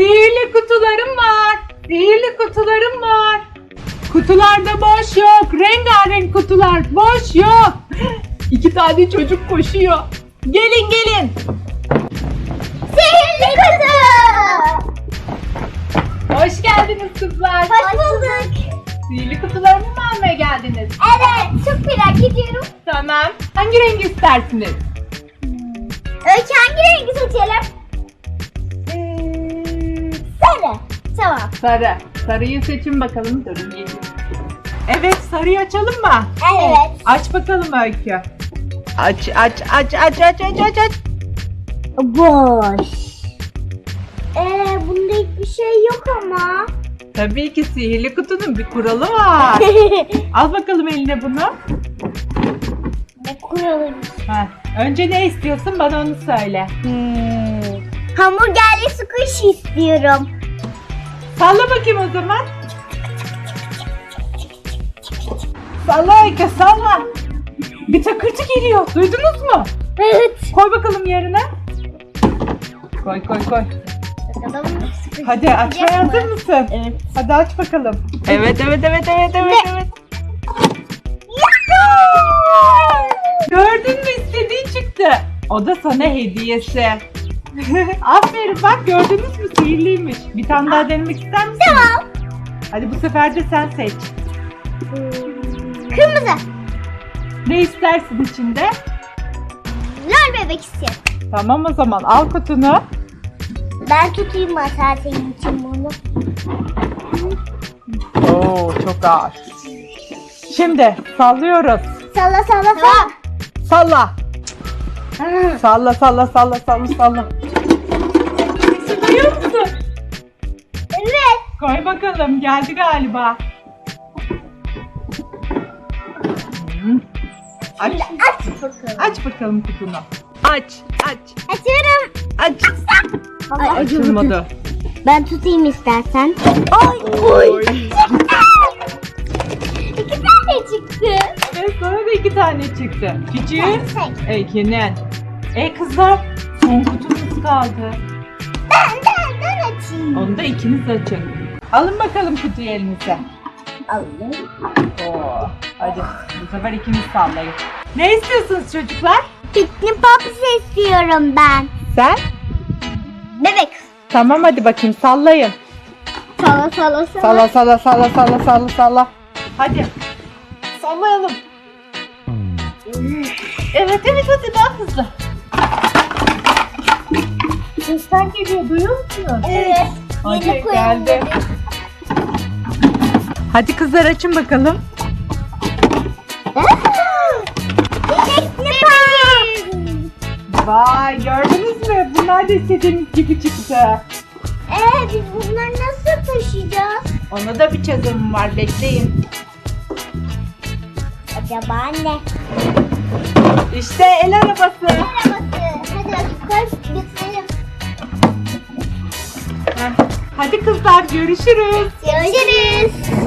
Sihirli kutularım var. Sihirli kutularım var. Kutularda boş yok. Rengarenk kutular. Boş yok. İki tane çocuk koşuyor. Gelin gelin. Sihirli kutu. Hoş geldiniz kızlar. Hoş bulduk. Sihirli kutularımı mı almaya geldiniz? Evet çok merak ediyorum. Tamam. Hangi rengi istersiniz? Öykü hangi rengi seçelim? Sarı. Sarıyı seçin bakalım. Durun gelin. Evet sarıyı açalım mı? Evet. Aç bakalım Öykü. Aç aç aç aç aç aç aç aç. Boş. Ee, bunda hiçbir şey yok ama. Tabii ki sihirli kutunun bir kuralı var. Al bakalım eline bunu. ne kuralım? Ha, önce ne istiyorsun bana onu söyle. Hmm. Hamburgerli squishy istiyorum. Salla bakayım o zaman. Salla Öykü salla. Bir takırtı geliyor. Duydunuz mu? Evet. Koy bakalım yerine. Koy koy koy. Bakalım Hadi açmaya hazır mısın? Evet. Hadi aç bakalım. Evet evet evet evet evet evet. Gördün mü istediğin çıktı. O da sana hediyesi. Aferin bak gördünüz mü sihirliymiş. Bir tane daha denemek ister misin? Tamam. Hadi bu sefer de sen seç. Kırmızı. Ne istersin içinde? Lol bebek istiyorum. Tamam o zaman al kutunu. Ben tutayım masal senin için bunu. Oo çok ağır. Şimdi sallıyoruz. Salla salla salla. Salla. Salla salla salla salla salla. Koy bakalım geldi galiba. Aç, Aç bakalım. aç bakalım kutunu. Aç, aç, Açıyorum. aç. Ay, Açılmadı. Ben tutayım istersen. Ay. Oy. İki tane çıktı. Evet sana da iki tane çıktı. Seç. Ekin'in. E kızlar son kutumuz kaldı. Ben ben ben açayım. Onu da ikiniz açın. Alın bakalım kutuyu elinize. Alayım. Oo, hadi bu sefer ikiniz sallayın. Ne istiyorsunuz çocuklar? Pitney Pops istiyorum ben. Sen? Bebek. Tamam hadi bakayım sallayın. Salla salla salla. Salla salla salla salla salla salla. Hadi. Sallayalım. Evet evet hadi daha hızlı. Sesler geliyor duyuyor musunuz? Evet. Hadi koyalım. Hadi kızlar açın bakalım. Vay gördünüz mü? Bunlar da istediğimiz gibi çıktı. Ee biz bunları nasıl taşıyacağız? Ona da bir çözümüm var bekleyin. Acaba ne? İşte el arabası. Arabası. Hadi koy götürelim. Heh. Hadi kızlar görüşürüz. Görüşürüz.